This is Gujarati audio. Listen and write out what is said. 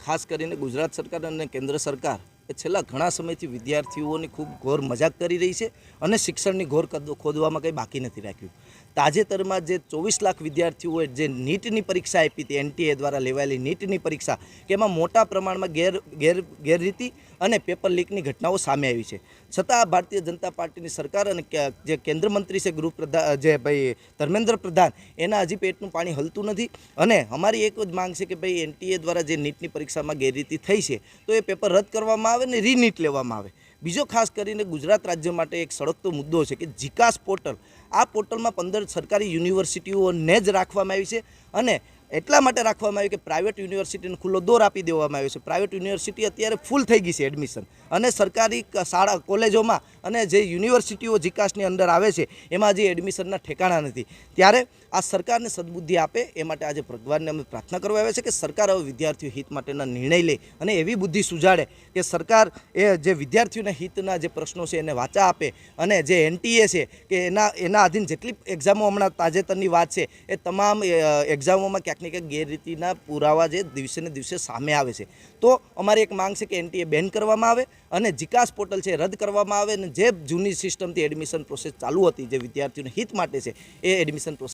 ખાસ કરીને ગુજરાત સરકાર અને કેન્દ્ર સરકાર એ છેલ્લા ઘણા સમયથી વિદ્યાર્થીઓની ખૂબ ઘોર મજાક કરી રહી છે અને શિક્ષણની ઘોર ખોદવામાં કંઈ બાકી નથી રાખ્યું. તાજેતરમાં જે ચોવીસ લાખ વિદ્યાર્થીઓએ જે નીટની પરીક્ષા આપી હતી, એનટીએ દ્વારા લેવાયેલી નીટની પરીક્ષા, કે એમાં મોટા પ્રમાણમાં ગેર ગેર ગેરરીતિ અને પેપર લીકની ઘટનાઓ સામે આવી છે. છતાં ભારતીય જનતા પાર્ટીની સરકાર અને કે- જે કેન્દ્ર મંત્રી છે, ગૃહ પ્રધાન જે ભાઈ ધર્મેન્દ્ર પ્રધાન, એના હજી પેટનું પાણી હલતું નથી અને અમારી એક જ માંગ છે કે ભાઈ એનટીએ દ્વારા જે નીટની પરીક્ષામાં ગેરરીતિ થઈ છે, તો એ પેપર રદ કરવામાં આવે ને રીનીટ લેવામાં આવે. બીજો ખાસ કરીને ગુજરાત રાજ્ય માટે એક સળગતો મુદ્દો છે કે જીકાસ પોર્ટલ. આ પોર્ટલમાં પંદર સરકારી યુનિવર્સિટીઓને જ રાખવામાં આવી છે અને એટલા માટે રાખવામાં આવ્યું કે પ્રાઇવેટ યુનિવર્સિટીને ખુલ્લો દોર આપી દેવામાં આવ્યો છે. પ્રાઇવેટ યુનિવર્સિટી અત્યારે ફૂલ થઈ ગઈ છે એડમિશન અને સરકારી શાળા, કોલેજોમાં અને જે યુનિવર્સિટીઓ જીકાસની અંદર આવે છે, એમાં જે એડમિશનના ઠેકાણા નથી. ત્યારે આ સરકારને સદબુદ્ધિ આપે, એ માટે આજે ભગવાનને અમે પ્રાર્થના કરવા આવ્યા છે કે સરકાર હવે વિદ્યાર્થીઓ હિત માટેના નિર્ણય લે અને એવી બુદ્ધિ સુજાડે કે સરકાર એ જે વિદ્યાર્થીઓના હિતના જે પ્રશ્નો છે એને વાચા આપે અને જે એનટીએ છે કે એના એના આધીન જેટલી એક્ઝામો હમણાં તાજેતરની વાત છે, એ તમામ એક્ઝામોમાં ક્યાંક ક્યાંક ગેરરીતિના પુરાવા જે દિવસે ને દિવસે સામે આવે છે. તો અમારી એક માંગ છે કે એનટીએ બેન કરવામાં આવે અને જીકાસ પોર્ટલ છે રદ કરવામાં આવે અને જે જૂની સિસ્ટમથી એડમિશન પ્રોસેસ ચાલુ હતી જે વિદ્યાર્થીઓના હિત માટે છે એ એડમિશન પ્રોસેસ